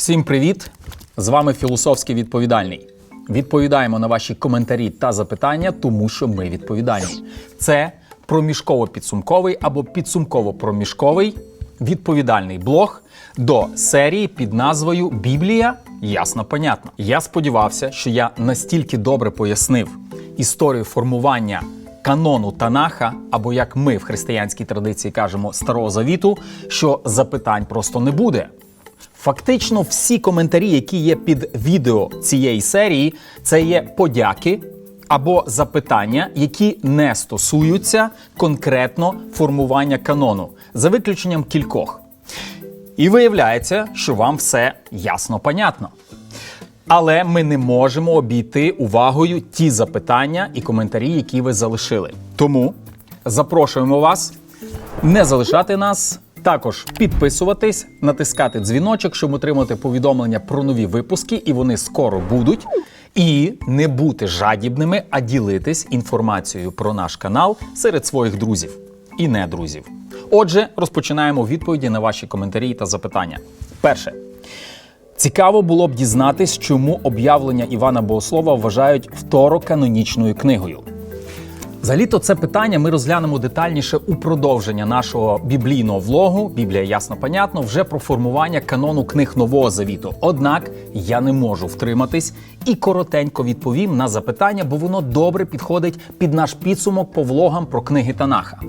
Всім привіт! З вами філософський відповідальний. Відповідаємо на ваші коментарі та запитання, тому що ми відповідальні. Це проміжково-підсумковий або підсумково-проміжковий відповідальний блог до серії під назвою Біблія ясно понятно. Я сподівався, що я настільки добре пояснив історію формування канону Танаха, або як ми в християнській традиції кажемо Старого Завіту, що запитань просто не буде. Фактично, всі коментарі, які є під відео цієї серії, це є подяки або запитання, які не стосуються конкретно формування канону, за виключенням кількох. І виявляється, що вам все ясно понятно. Але ми не можемо обійти увагою ті запитання і коментарі, які ви залишили. Тому запрошуємо вас не залишати нас. Також підписуватись, натискати дзвіночок, щоб отримати повідомлення про нові випуски, і вони скоро будуть. І не бути жадібними, а ділитись інформацією про наш канал серед своїх друзів і не друзів. Отже, розпочинаємо відповіді на ваші коментарі та запитання. Перше. Цікаво було б дізнатись, чому об'явлення Івана Богослова вважають второканонічною книгою. Взагалі-то це питання ми розглянемо детальніше у продовження нашого біблійного влогу. Біблія ясно понятно, вже про формування канону книг Нового Завіту. Однак я не можу втриматись і коротенько відповім на запитання, бо воно добре підходить під наш підсумок по влогам про книги Танаха.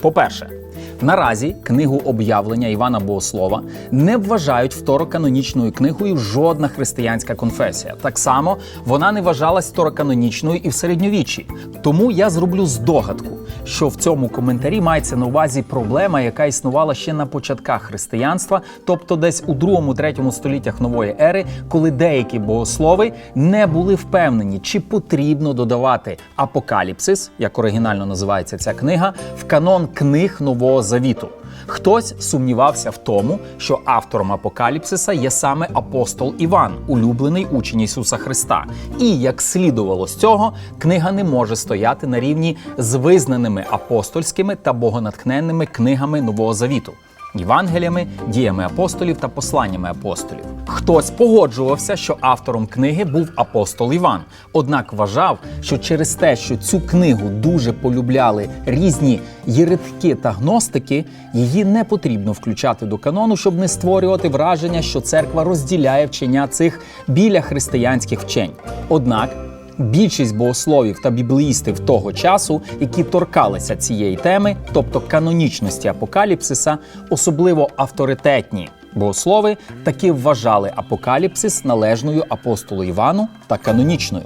По-перше, Наразі книгу об'явлення Івана Богослова не вважають второканонічною книгою жодна християнська конфесія. Так само вона не вважалась второканонічною і в середньовіччі. Тому я зроблю здогадку, що в цьому коментарі мається на увазі проблема, яка існувала ще на початках християнства, тобто десь у 2-3 століттях нової ери, коли деякі богослови не були впевнені, чи потрібно додавати апокаліпсис, як оригінально називається ця книга, в канон книг Нового Завіту. Хтось сумнівався в тому, що автором апокаліпсиса є саме апостол Іван, улюблений учень Ісуса Христа. І як слідувало з цього, книга не може стояти на рівні з визнаними апостольськими та богонатхненними книгами Нового Завіту. Євангеліями, діями апостолів та посланнями апостолів. Хтось погоджувався, що автором книги був апостол Іван, однак вважав, що через те, що цю книгу дуже полюбляли різні єретики та гностики, її не потрібно включати до канону, щоб не створювати враження, що церква розділяє вчення цих біля християнських вчень. Однак Більшість богословів та біблеїстів того часу, які торкалися цієї теми, тобто канонічності апокаліпсиса, особливо авторитетні богослови, таки вважали апокаліпсис належною апостолу Івану та канонічною.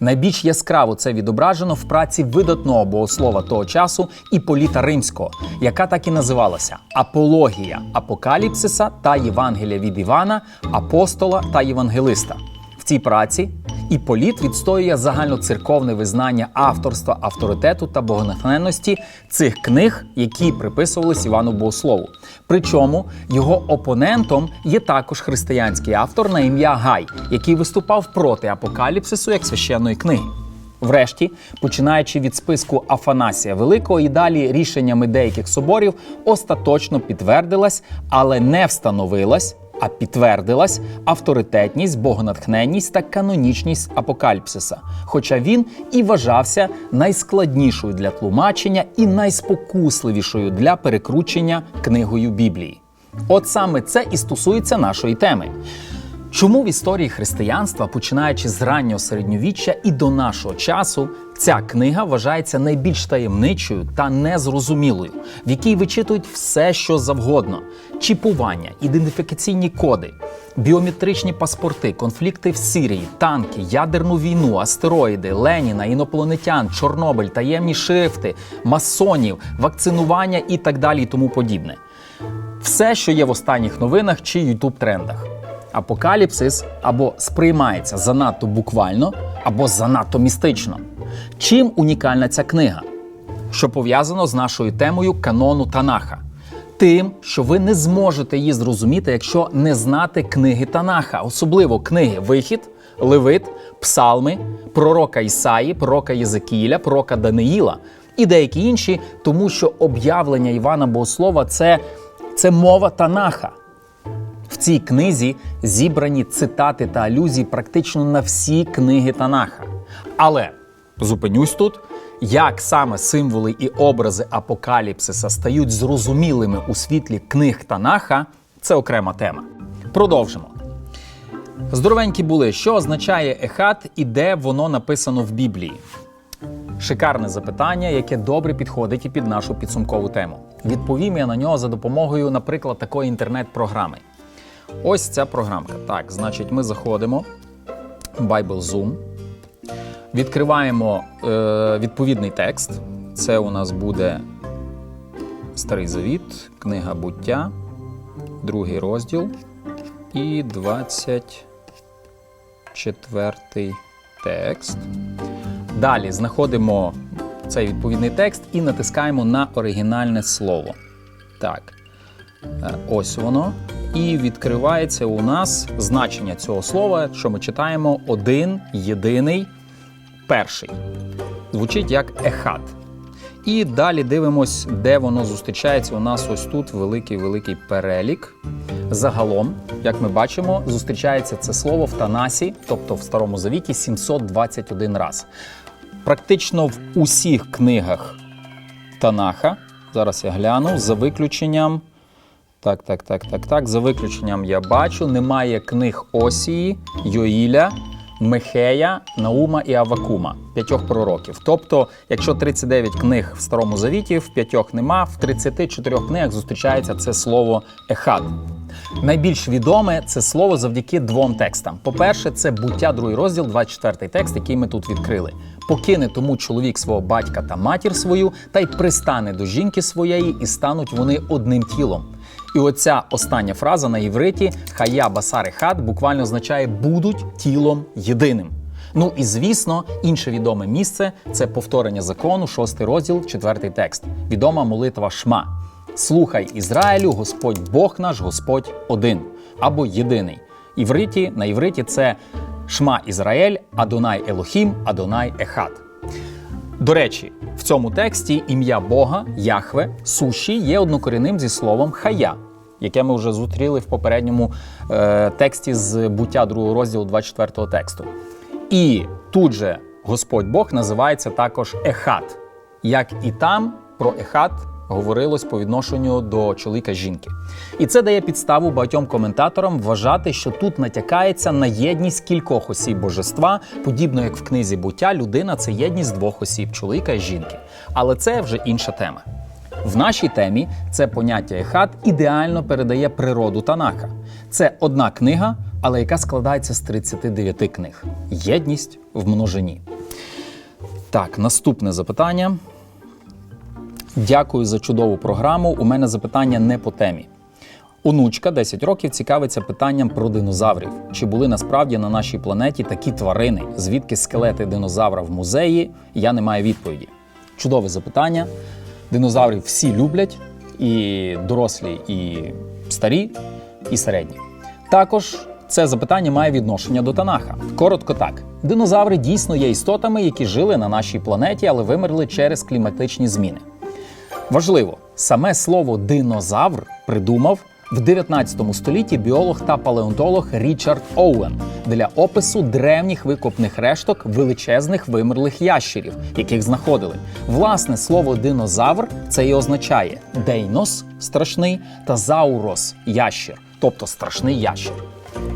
Найбільш яскраво це відображено в праці видатного богослова того часу Іполіта Римського, яка так і називалася Апологія Апокаліпсиса та Євангелія від Івана, апостола та євангелиста. Цій праці Іполіт відстоює загальноцерковне визнання авторства, авторитету та богонатхненності цих книг, які приписувались Івану Богослову. Причому його опонентом є також християнський автор на ім'я Гай, який виступав проти апокаліпсису як священної книги. Врешті, починаючи від списку Афанасія Великого і далі рішеннями деяких соборів, остаточно підтвердилась, але не встановилась а підтвердилась авторитетність, богонатхненність та канонічність апокаліпсиса. Хоча він і вважався найскладнішою для тлумачення і найспокусливішою для перекручення книгою Біблії. От саме це і стосується нашої теми. Чому в історії християнства, починаючи з раннього середньовіччя і до нашого часу, ця книга вважається найбільш таємничою та незрозумілою, в якій вичитують все, що завгодно: чіпування, ідентифікаційні коди, біометричні паспорти, конфлікти в Сирії, танки, ядерну війну, астероїди, Леніна, інопланетян, Чорнобиль, таємні шрифти, масонів, вакцинування і так далі, і тому подібне. Все, що є в останніх новинах чи ютуб трендах. Апокаліпсис або сприймається занадто буквально, або занадто містично. Чим унікальна ця книга? Що пов'язано з нашою темою канону Танаха? Тим, що ви не зможете її зрозуміти, якщо не знати книги Танаха, особливо книги Вихід, Левит, Псалми, пророка Ісаї, пророка Єзекіля, пророка Даниїла і деякі інші, тому що об'явлення Івана Богослова це, це мова Танаха В цій книзі зібрані цитати та алюзії практично на всі книги Танаха. Але зупинюсь тут. Як саме символи і образи апокаліпсиса стають зрозумілими у світлі книг Танаха, це окрема тема. Продовжимо. Здоровенькі були, що означає ехат і де воно написано в Біблії. Шикарне запитання, яке добре підходить і під нашу підсумкову тему. Відповім я на нього за допомогою, наприклад, такої інтернет-програми. Ось ця програмка. Так, значить, ми заходимо Bible Zoom, відкриваємо е, відповідний текст. Це у нас буде Старий Завіт, книга буття, другий розділ і 24 текст. Далі знаходимо цей відповідний текст і натискаємо на оригінальне слово. Так, Е, ось воно. І відкривається у нас значення цього слова, що ми читаємо один, єдиний, перший. Звучить як ехат. І далі дивимось, де воно зустрічається. У нас ось тут великий-великий перелік. Загалом, як ми бачимо, зустрічається це слово в Танасі, тобто в Старому Завіті, 721 раз. Практично в усіх книгах Танаха, зараз я гляну, за виключенням. Так, так, так, так, так. За виключенням я бачу, немає книг Осії, Йоїля, Михея, Наума і Авакума, п'ятьох пророків. Тобто, якщо 39 книг в Старому Завіті, в п'ятьох нема, в 34 книгах зустрічається це слово ехад. Найбільш відоме це слово завдяки двом текстам. По-перше, це буття, другий розділ, 24 текст, який ми тут відкрили. Покине тому чоловік свого батька та матір свою, та й пристане до жінки своєї, і стануть вони одним тілом. І оця остання фраза на євриті хая басари хат буквально означає будуть тілом єдиним. Ну і звісно, інше відоме місце це повторення закону, шостий розділ, четвертий текст. Відома молитва Шма. Слухай Ізраїлю, Господь Бог наш, Господь один або єдиний. Івриті на івриті це Шма Ізраїль, Адонай Елохім, Адонай Ехат. До речі, в цьому тексті ім'я Бога, Яхве, суші є однокорінним зі словом хая, яке ми вже зустріли в попередньому е, тексті з буття другого розділу 24 тексту. І тут же Господь Бог називається також Ехат. Як і там про Ехат говорилось по відношенню до чоловіка жінки. І це дає підставу багатьом коментаторам вважати, що тут натякається на єдність кількох осіб божества, подібно як в книзі буття, людина це єдність двох осіб чоловіка і жінки. Але це вже інша тема. В нашій темі це поняття ехат ідеально передає природу Танаха. Це одна книга, але яка складається з 39 книг. Єдність в множині. Так, наступне запитання. Дякую за чудову програму. У мене запитання не по темі. Онучка 10 років цікавиться питанням про динозаврів. Чи були насправді на нашій планеті такі тварини? Звідки скелети динозавра в музеї? Я не маю відповіді. Чудове запитання. Динозаврів всі люблять, і дорослі, і старі, і середні. Також це запитання має відношення до Танаха. Коротко так: динозаври дійсно є істотами, які жили на нашій планеті, але вимерли через кліматичні зміни. Важливо, саме слово динозавр придумав в 19 столітті біолог та палеонтолог Річард Оуен для опису древніх викопних решток величезних вимерлих ящерів, яких знаходили. Власне слово динозавр це і означає дейнос страшний та заурос ящер, тобто страшний ящер.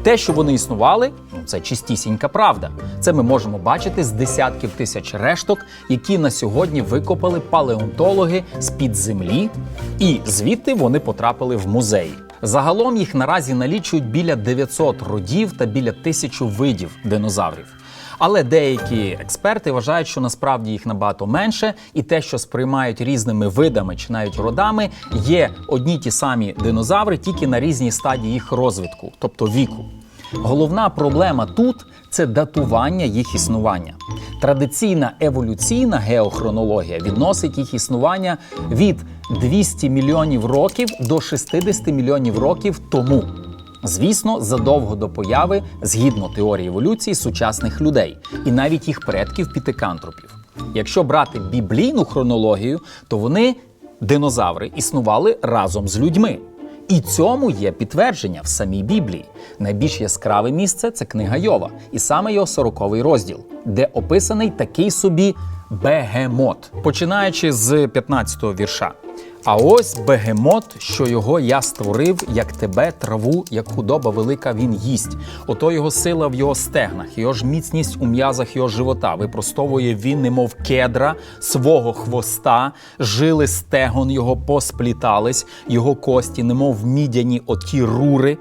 Те, що вони існували, ну це чистісінька правда. Це ми можемо бачити з десятків тисяч решток, які на сьогодні викопали палеонтологи з під землі, і звідти вони потрапили в музеї. Загалом їх наразі налічують біля 900 родів та біля тисячу видів динозаврів. Але деякі експерти вважають, що насправді їх набагато менше, і те, що сприймають різними видами чи навіть родами, є одні ті самі динозаври, тільки на різній стадії їх розвитку, тобто віку. Головна проблема тут це датування їх існування. Традиційна еволюційна геохронологія відносить їх існування від 200 мільйонів років до 60 мільйонів років тому. Звісно, задовго до появи, згідно теорії еволюції сучасних людей і навіть їх предків пітикантропів. Якщо брати біблійну хронологію, то вони, динозаври, існували разом з людьми. І цьому є підтвердження в самій Біблії. Найбільш яскраве місце це книга Йова, і саме його 40-й розділ, де описаний такий собі бегемот, починаючи з 15-го вірша. А ось бегемот, що його я створив, як тебе, траву, як худоба велика він їсть. Ото його сила в його стегнах, його ж міцність у м'язах його живота. Випростовує він, немов кедра, свого хвоста, жили стегон його посплітались, його кості, немов мідяні оті рури.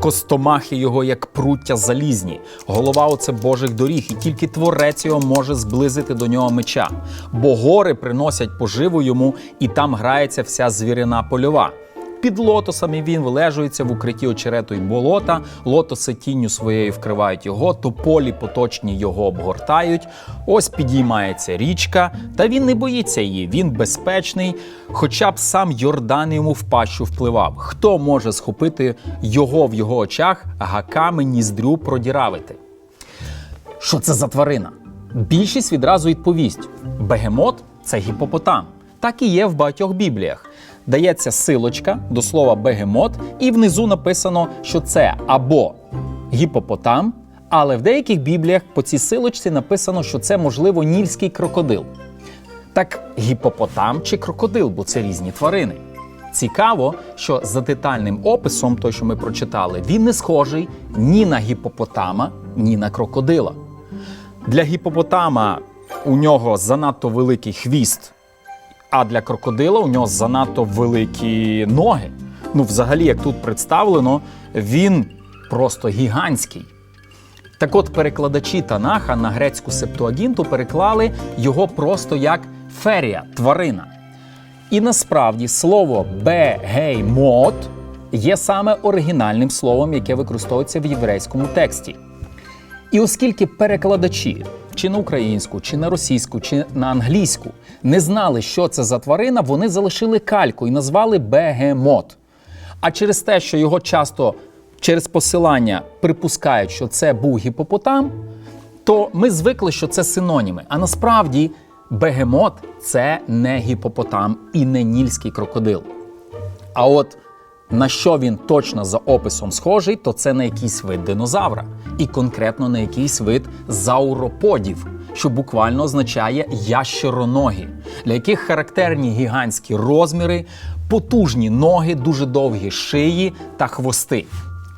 Костомахи його, як пруття залізні, голова оце Божих доріг, і тільки творець його може зблизити до нього меча. Бо гори приносять поживу йому, і там грається вся звірина польова. Під лотосами він вилежується в укритті очерету й болота, лотоси тінню своєю вкривають його, тополі поточні його обгортають. Ось підіймається річка, та він не боїться її. Він безпечний, хоча б сам Йордан йому в пащу впливав. Хто може схопити його в його очах, гаками ніздрю продіравити? Що це за тварина? Більшість відразу відповість: бегемот це гіпопотам. Так і є в багатьох бібліях. Дається силочка до слова бегемот, і внизу написано, що це або гіпопотам, але в деяких бібліях по цій силочці написано, що це можливо нільський крокодил. Так гіпопотам чи крокодил, бо це різні тварини. Цікаво, що за детальним описом, той, що ми прочитали, він не схожий ні на гіпопотама, ні на крокодила. Для гіпопотама у нього занадто великий хвіст, а для крокодила у нього занадто великі ноги. Ну, взагалі, як тут представлено, він просто гігантський. Так от перекладачі Танаха на грецьку септуагінту переклали його просто як ферія, тварина. І насправді слово бегеймот є саме оригінальним словом, яке використовується в єврейському тексті. І оскільки перекладачі чи на українську, чи на російську, чи на англійську не знали, що це за тварина, вони залишили кальку і назвали бегемот. А через те, що його часто через посилання припускають, що це був гіпопотам, то ми звикли, що це синоніми. А насправді бегемот це не гіпопотам і не нільський крокодил. А от на що він точно за описом схожий, то це на якийсь вид динозавра, і конкретно на якийсь вид зауроподів, що буквально означає ящероногі, для яких характерні гігантські розміри, потужні ноги, дуже довгі шиї та хвости.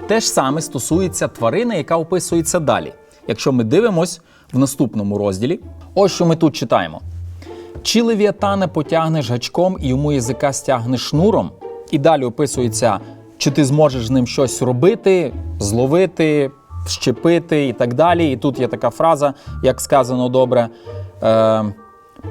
Те ж саме стосується тварини, яка описується далі. Якщо ми дивимось в наступному розділі, ось що ми тут читаємо. Чи левіатана потягнеш гачком і йому язика стягнеш шнуром, і далі описується, чи ти зможеш з ним щось робити, зловити, щепити і так далі. І тут є така фраза, як сказано добре: е,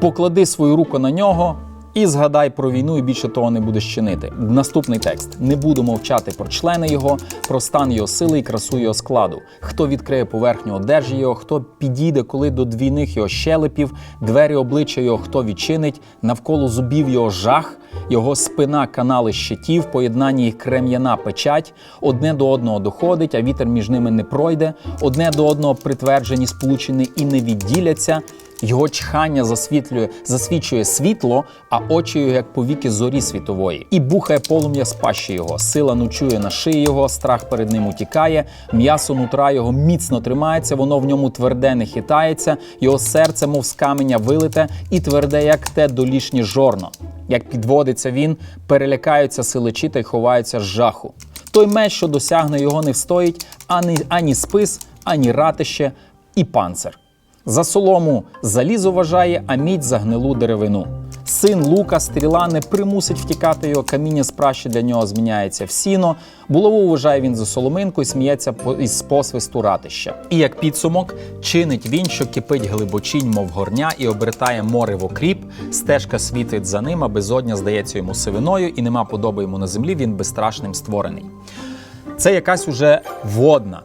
поклади свою руку на нього. І згадай про війну, і більше того не будеш чинити. Наступний текст: не буду мовчати про члени його, про стан його сили і красу його складу. Хто відкриє поверхню одежі його, хто підійде, коли до двійних його щелепів, двері обличчя його, хто відчинить, навколо зубів його жах, його спина, канали щитів, поєднання їх крем'яна печать, одне до одного доходить, а вітер між ними не пройде, одне до одного притверджені, сполучені і не відділяться. Його чхання засвітлює, засвічує світло, а очі його, як повіки зорі світової, і бухає полум'я з пащі його. Сила ночує на шиї його, страх перед ним утікає, м'ясо нутра його міцно тримається, воно в ньому тверде не хитається, його серце, мов з каменя вилите, і тверде, як те долішнє жорно. Як підводиться він, перелякаються силичі та й ховаються з жаху. Той меч, що досягне його, не встоїть ані, ані спис, ані ратище і панцир. За солому залізо вважає, а мідь за гнилу деревину. Син лука, стріла не примусить втікати його, каміння з пращі для нього зміняється в сіно. Булаву вважає він за соломинку і сміється із посвисту ратища. І як підсумок, чинить він, що кипить глибочінь, мов горня, і обертає море в окріп. Стежка світить за ним, а безодня здається йому сивиною, і нема подоби йому на землі. Він безстрашним створений. Це якась уже водна,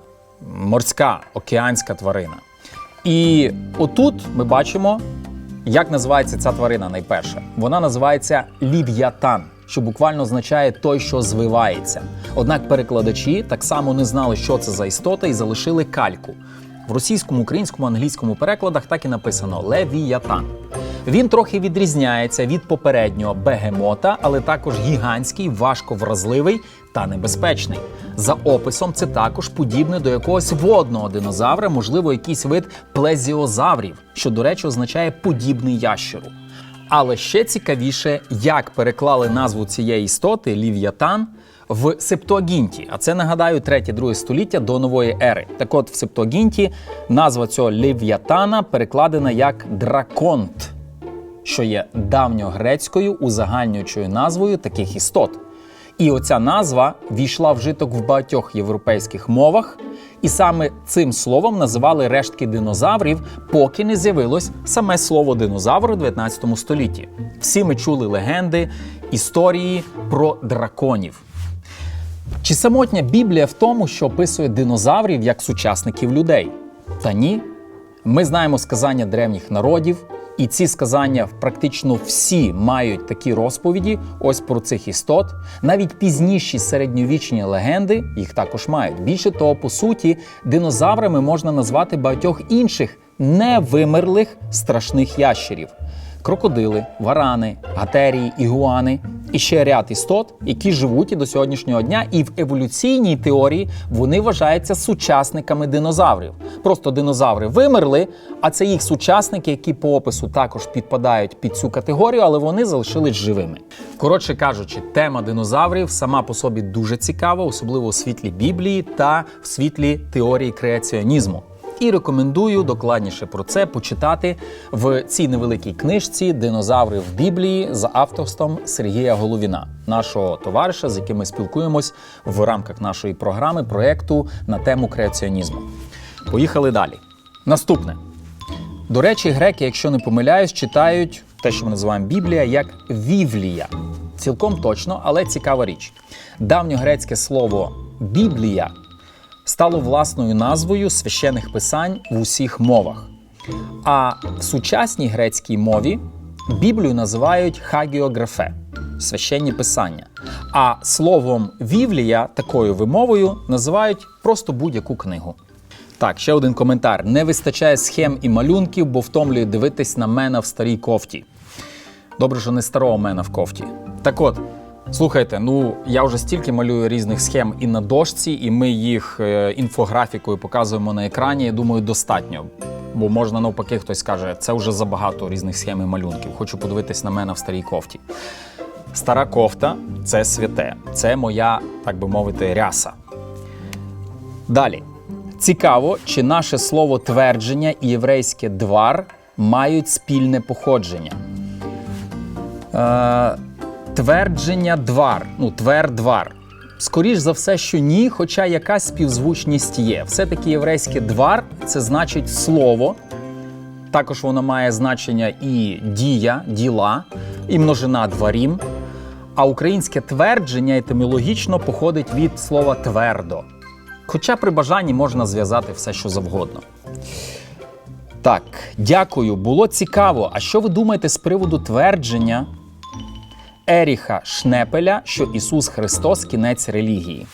морська, океанська тварина. І отут ми бачимо, як називається ця тварина найперше. Вона називається лів'ятан, що буквально означає той, що звивається. Однак перекладачі так само не знали, що це за істота, і залишили кальку. В російському, українському, англійському перекладах так і написано левіятан. Він трохи відрізняється від попереднього бегемота, але також гігантський, важко вразливий та небезпечний. За описом, це також подібне до якогось водного динозавра, можливо, якийсь вид плезіозаврів, що, до речі, означає подібний ящеру. Але ще цікавіше, як переклали назву цієї істоти Лів'ятан в Септуагінті. А це нагадаю 3-2 століття до нової ери. Так от в Септуагінті назва цього Лів'ятана перекладена як драконт, що є давньогрецькою узагальнюючою назвою таких істот. І оця назва війшла в житок в багатьох європейських мовах, і саме цим словом називали рештки динозаврів, поки не з'явилось саме слово динозавр у 19 столітті. Всі ми чули легенди, історії про драконів. Чи самотня Біблія в тому, що описує динозаврів як сучасників людей? Та ні. Ми знаємо сказання древніх народів, і ці сказання практично всі мають такі розповіді ось про цих істот. Навіть пізніші середньовічні легенди їх також мають. Більше того, по суті, динозаврами можна назвати багатьох інших невимерлих страшних ящерів. Крокодили, варани, гатерії, ігуани і ще ряд істот, які живуть і до сьогоднішнього дня, і в еволюційній теорії вони вважаються сучасниками динозаврів. Просто динозаври вимерли, а це їх сучасники, які по опису також підпадають під цю категорію, але вони залишились живими. Коротше кажучи, тема динозаврів сама по собі дуже цікава, особливо у світлі Біблії та в світлі теорії креаціонізму. І рекомендую докладніше про це почитати в цій невеликій книжці Динозаври в Біблії за авторством Сергія Головіна, нашого товариша, з яким ми спілкуємось в рамках нашої програми проєкту на тему креаціонізму. Поїхали далі. Наступне. До речі, греки, якщо не помиляюсь, читають те, що ми називаємо Біблія, як Вівлія. Цілком точно, але цікава річ. Давньогрецьке слово Біблія стало власною назвою священих писань в усіх мовах. А в сучасній грецькій мові Біблію називають хагіографе священні писання. А словом Вівлія такою вимовою називають просто будь-яку книгу. Так, ще один коментар. Не вистачає схем і малюнків, бо втомлює дивитись на мене в старій кофті. Добре, що не старого мена в кофті. Так от, слухайте, ну я вже стільки малюю різних схем і на дошці, і ми їх е, інфографікою показуємо на екрані. Я думаю, достатньо. Бо можна навпаки, хтось каже, це вже забагато різних схем і малюнків. Хочу подивитись на мене в старій кофті. Стара кофта це святе, це моя, так би мовити, ряса. Далі. Цікаво, чи наше слово твердження і єврейське двар мають спільне походження. Е, твердження двар, ну, твер-двар. Скоріш за все, що ні, хоча якась співзвучність є. Все-таки єврейське двар це значить слово. Також воно має значення і дія, діла, і множина дворім. А українське твердження етимологічно походить від слова твердо. Хоча при бажанні можна зв'язати все, що завгодно. Так, дякую, було цікаво. А що ви думаєте з приводу твердження Еріха Шнепеля, що Ісус Христос кінець релігії?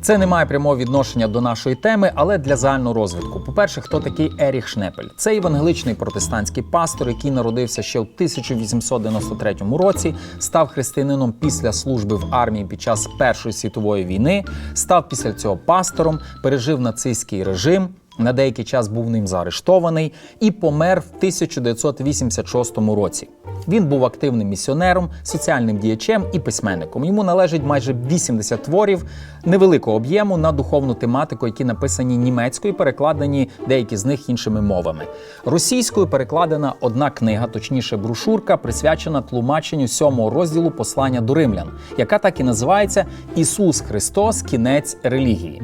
Це не має прямого відношення до нашої теми, але для загального розвитку. По-перше, хто такий Еріх Шнепель? Це євангеличний протестантський пастор, який народився ще в 1893 році, став християнином після служби в армії під час Першої світової війни, став після цього пастором, пережив нацистський режим. На деякий час був ним заарештований і помер в 1986 році. Він був активним місіонером, соціальним діячем і письменником. Йому належить майже 80 творів невеликого об'єму на духовну тематику, які написані німецькою, перекладені деякі з них іншими мовами. Російською перекладена одна книга, точніше брошурка, присвячена тлумаченню сьомого розділу послання до римлян, яка так і називається Ісус Христос, кінець релігії.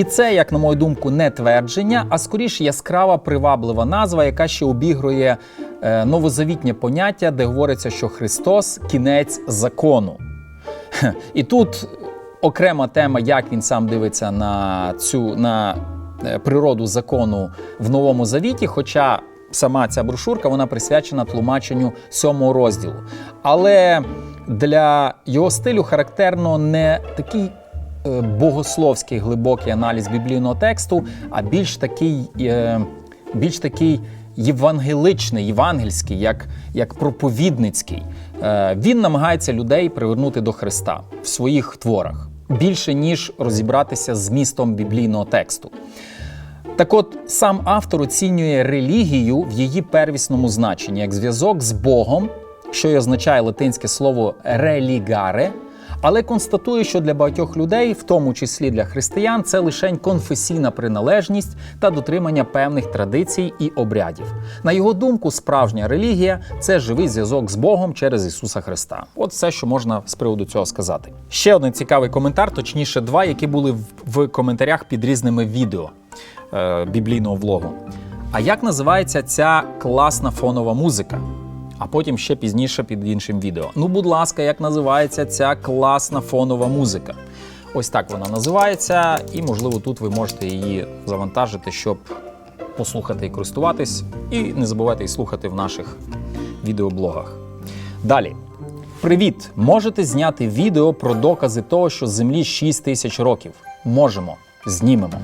І це, як на мою думку, не твердження, а скоріш яскрава приваблива назва, яка ще обігрує е, новозавітнє поняття, де говориться, що Христос кінець закону. І тут окрема тема, як він сам дивиться на цю на е, природу закону в новому завіті. Хоча сама ця брошурка вона присвячена тлумаченню сьомого розділу. Але для його стилю характерно не такий богословський глибокий аналіз біблійного тексту, а більш такий, е, більш такий євангеличний, євангельський, як, як проповідницький. Е, Він намагається людей привернути до Христа в своїх творах більше ніж розібратися з змістом біблійного тексту. Так от сам автор оцінює релігію в її первісному значенні як зв'язок з Богом, що й означає латинське слово релігаре, але констатує, що для багатьох людей, в тому числі для християн, це лише конфесійна приналежність та дотримання певних традицій і обрядів. На його думку, справжня релігія це живий зв'язок з Богом через Ісуса Христа. От все, що можна з приводу цього сказати. Ще один цікавий коментар, точніше, два, які були в- в коментарях під різними відео е, біблійного влогу. А як називається ця класна фонова музика? А потім ще пізніше під іншим відео. Ну, будь ласка, як називається ця класна фонова музика? Ось так вона називається, і можливо тут ви можете її завантажити, щоб послухати і користуватись. І не забувайте і слухати в наших відеоблогах. Далі. Привіт! Можете зняти відео про докази того, що Землі 6 тисяч років. Можемо, знімемо.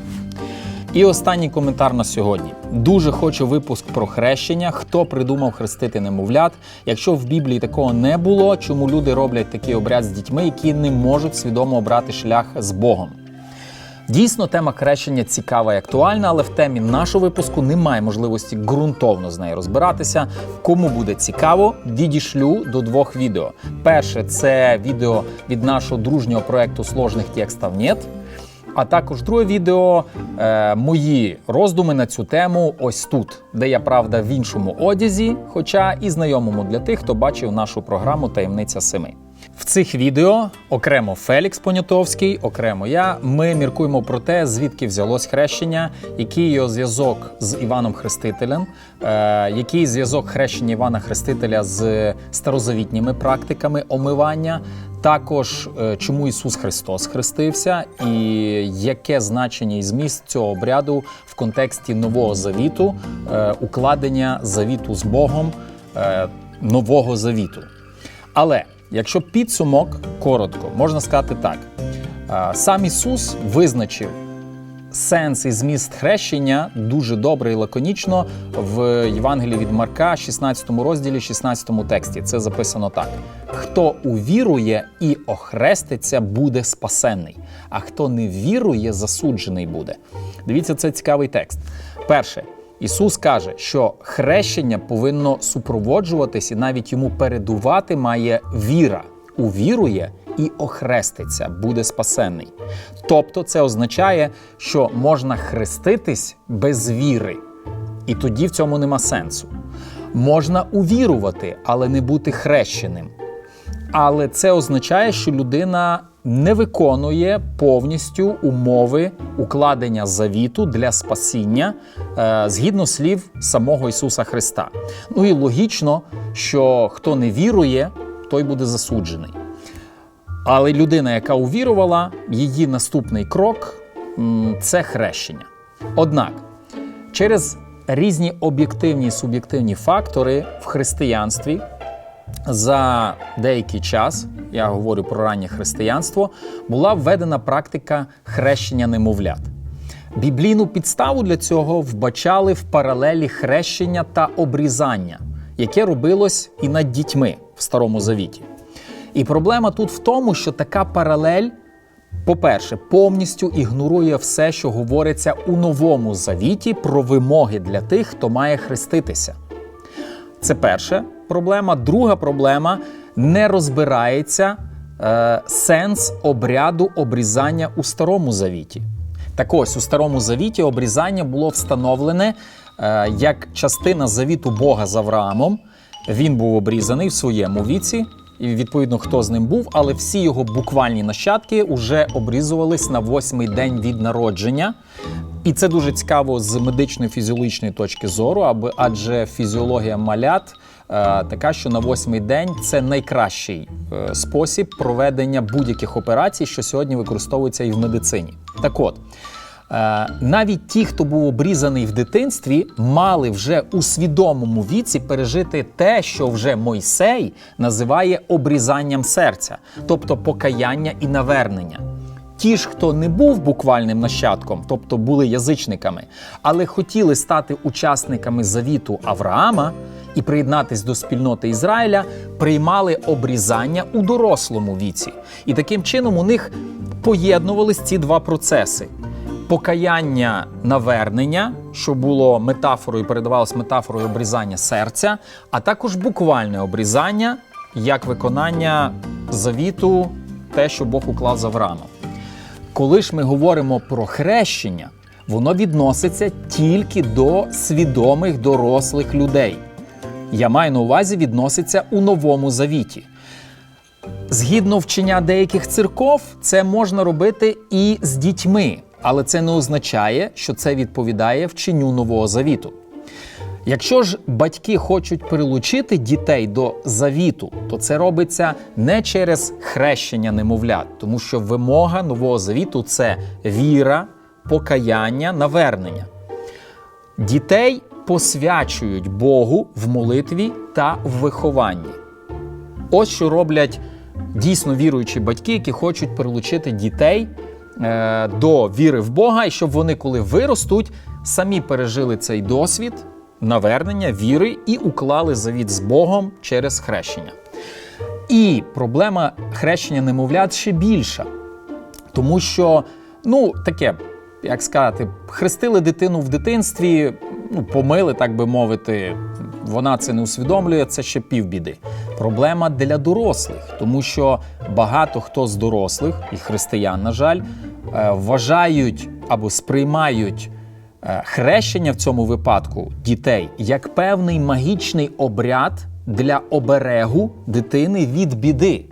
І останній коментар на сьогодні. Дуже хочу випуск про хрещення. Хто придумав хрестити немовлят? Якщо в Біблії такого не було, чому люди роблять такий обряд з дітьми, які не можуть свідомо обрати шлях з Богом? Дійсно, тема хрещення цікава і актуальна, але в темі нашого випуску немає можливості ґрунтовно з нею розбиратися. Кому буде цікаво, відішлю до двох відео. Перше це відео від нашого дружнього проекту Сложних текстів нет. А також друге відео е, мої роздуми на цю тему ось тут, де я правда в іншому одязі, хоча і знайомому для тих, хто бачив нашу програму Таємниця Семи. В цих відео окремо Фелікс Понятовський, окремо я. Ми міркуємо про те, звідки взялось хрещення, який його зв'язок з Іваном Хрестителем, е, який зв'язок хрещення Івана Хрестителя з старозавітніми практиками омивання. Також е, чому Ісус Христос хрестився, і яке значення і зміст цього обряду в контексті Нового Завіту, е, укладення завіту з Богом е, Нового Завіту. Але якщо підсумок коротко, можна сказати так: сам Ісус визначив сенс і зміст хрещення дуже добре і лаконічно в Євангелії від Марка, 16 розділі, 16 тексті. Це записано так: хто увірує і охреститься, буде спасенний, а хто не вірує, засуджений буде. Дивіться, це цікавий текст. Перше. Ісус каже, що хрещення повинно супроводжуватись і навіть йому передувати має віра. Увірує і охреститься, буде спасенний. Тобто, це означає, що можна хреститись без віри, і тоді в цьому нема сенсу. Можна увірувати, але не бути хрещеним. Але це означає, що людина не виконує повністю умови укладення завіту для спасіння е, згідно слів самого Ісуса Христа. Ну і логічно, що хто не вірує, той буде засуджений. Але людина, яка увірувала, її наступний крок це хрещення. Однак, через різні об'єктивні і суб'єктивні фактори в християнстві за деякий час, я говорю про раннє християнство, була введена практика хрещення немовлят. Біблійну підставу для цього вбачали в паралелі хрещення та обрізання, яке робилось і над дітьми в Старому Завіті. І проблема тут в тому, що така паралель, по-перше, повністю ігнорує все, що говориться у новому завіті про вимоги для тих, хто має хреститися. Це перша проблема. Друга проблема не розбирається е, сенс обряду обрізання у Старому Завіті. Так ось у Старому Завіті обрізання було встановлене е, як частина завіту Бога з Авраамом. Він був обрізаний в своєму віці, і відповідно хто з ним був, але всі його буквальні нащадки вже обрізувались на восьмий день від народження. І це дуже цікаво з медичної фізіологічної точки зору, аби адже фізіологія малят така, що на восьмий день це найкращий е, спосіб проведення будь-яких операцій, що сьогодні використовується і в медицині. Так от. Е, навіть ті, хто був обрізаний в дитинстві, мали вже у свідомому віці пережити те, що вже Мойсей називає обрізанням серця, тобто покаяння і навернення. ті ж, хто не був буквальним нащадком, тобто були язичниками, але хотіли стати учасниками завіту Авраама і приєднатись до спільноти Ізраїля, приймали обрізання у дорослому віці. І таким чином у них поєднувались ці два процеси. Покаяння навернення, що було метафорою, передавалось метафорою обрізання серця, а також буквальне обрізання як виконання завіту, те, що Бог уклав з. Коли ж ми говоримо про хрещення, воно відноситься тільки до свідомих дорослих людей. Я маю на увазі відноситься у новому завіті. Згідно вчення деяких церков, це можна робити і з дітьми, але це не означає, що це відповідає вченню нового завіту. Якщо ж батьки хочуть прилучити дітей до завіту, то це робиться не через хрещення немовлят, тому що вимога нового завіту це віра, покаяння, навернення. Дітей посвячують Богу в молитві та в вихованні. Ось що роблять дійсно віруючі батьки, які хочуть прилучити дітей е, до віри в Бога, і щоб вони, коли виростуть, самі пережили цей досвід навернення, віри і уклали завіт з Богом через хрещення. І проблема хрещення немовлят ще більша, тому що, ну, таке, як сказати, хрестили дитину в дитинстві, ну, помили, так би мовити, вона це не усвідомлює, це ще півбіди. Проблема для дорослих, тому що багато хто з дорослих, і християн, на жаль, е, вважають або сприймають е, хрещення в цьому випадку дітей як певний магічний обряд для оберегу дитини від біди,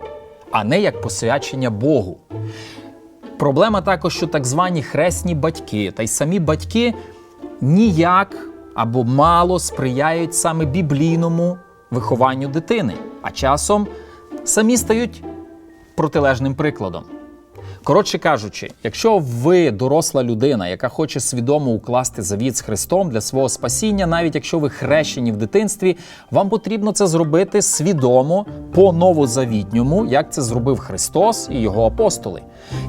а не як посвячення Богу. Проблема також, що так звані хресні батьки та й самі батьки ніяк або мало сприяють саме біблійному вихованню дитини, а часом самі стають протилежним прикладом. Коротше кажучи, якщо ви доросла людина, яка хоче свідомо укласти завіт з Христом для свого спасіння, навіть якщо ви хрещені в дитинстві, вам потрібно це зробити свідомо по новозавітньому, як це зробив Христос і його апостоли.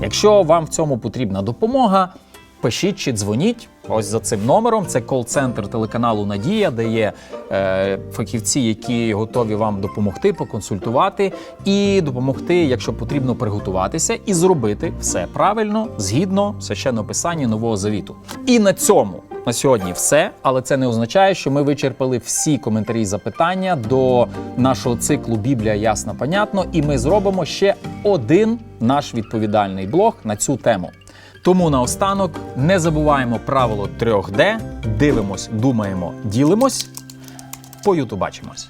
Якщо вам в цьому потрібна допомога, пишіть чи дзвоніть. Ось за цим номером. Це кол-центр телеканалу Надія, де є е, фахівці, які готові вам допомогти, поконсультувати і допомогти, якщо потрібно, приготуватися і зробити все правильно згідно священного писання нового завіту. І на цьому на сьогодні все, але це не означає, що ми вичерпали всі коментарі і запитання до нашого циклу Біблія ясно понятно, і ми зробимо ще один наш відповідальний блог на цю тему. Тому наостанок не забуваємо правило 3D, дивимось, думаємо, ділимось. По юту бачимось.